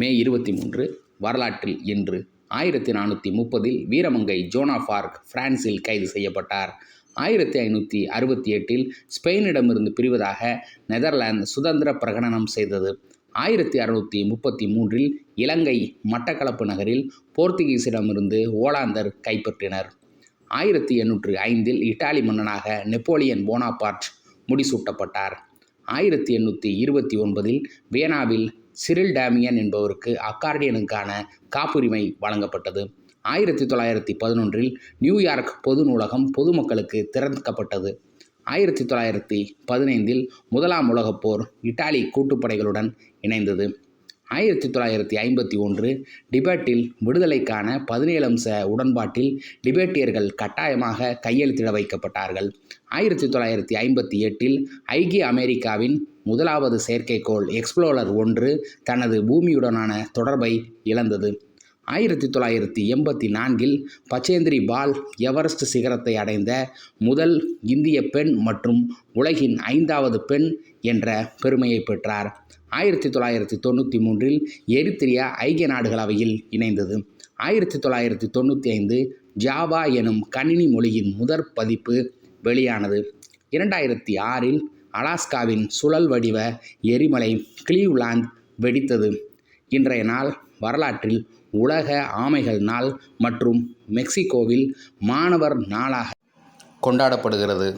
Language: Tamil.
மே இருபத்தி மூன்று வரலாற்றில் இன்று ஆயிரத்தி நானூற்றி முப்பதில் வீரமங்கை ஜோனா ஃபார்க் பிரான்சில் கைது செய்யப்பட்டார். ஆயிரத்தி ஐநூற்றி அறுபத்தி எட்டில் ஸ்பெயினிடமிருந்து பிரிவதாக நெதர்லாந்து சுதந்திர பிரகடனம் செய்தது. ஆயிரத்தி அறுநூற்றி முப்பத்தி மூன்றில் இலங்கை மட்டக்களப்பு நகரில் போர்த்துகீசிடமிருந்து ஓலாந்தர் கைப்பற்றினர். ஆயிரத்தி எண்ணூற்று ஐந்தில் இட்டாலி மன்னனாக நெப்போலியன் போனாபார்ட் முடிசூட்டப்பட்டார். ஆயிரத்தி எண்ணூற்றி இருபத்தி ஒன்பதில் வியனாவில் சிரில் டேமியன் என்பவருக்கு அக்கார்டியனுக்கான காப்புரிமை வழங்கப்பட்டது. ஆயிரத்தி தொள்ளாயிரத்தி பதினொன்றில் நியூயார்க் பொது நூலகம் பொதுமக்களுக்கு திறக்கப்பட்டது. ஆயிரத்தி தொள்ளாயிரத்தி பதினைந்தில் முதலாம் உலகப் போர் இட்டாலி கூட்டுப்படைகளுடன் இணைந்தது. ஆயிரத்தி தொள்ளாயிரத்தி ஐம்பத்தி ஒன்று டிபேட்டில் விடுதலைக்கான பதினேழு அம்ச உடன்பாட்டில் டிபேட்டியர்கள் கட்டாயமாக கையெழுத்திட வைக்கப்பட்டார்கள். ஆயிரத்தி தொள்ளாயிரத்தி ஐம்பத்தி எட்டில் ஐக்கிய அமெரிக்காவின் முதலாவது செயற்கைக்கோள் எக்ஸ்ப்ளோரர் ஒன்று தனது பூமியுடனான தொடர்பை இழந்தது. ஆயிரத்தி தொள்ளாயிரத்தி எண்பத்தி நான்கில் பச்சேந்திரி பால் எவரெஸ்ட் சிகரத்தை அடைந்த முதல் இந்திய பெண் மற்றும் உலகின் ஐந்தாவது பெண் என்ற பெருமையை பெற்றார். ஆயிரத்தி தொள்ளாயிரத்தி தொண்ணூற்றி மூன்றில் எரித்திரியா ஐக்கிய நாடுகளவையில் இணைந்தது. ஆயிரத்தி தொள்ளாயிரத்தி தொண்ணூற்றி ஐந்து ஜாவா எனும் கணினி மொழியின் முதற் பதிப்பு வெளியானது. இரண்டாயிரத்தி ஆறில் அலாஸ்காவின் சுழல் வடிவ எரிமலை கிளீவ்லாந்து வெடித்தது. இன்றைய நாள் வரலாற்றில் உலக ஆமைகள் நாள் மற்றும் மெக்சிகோவில் மாணவர் நாளாக கொண்டாடப்படுகிறது.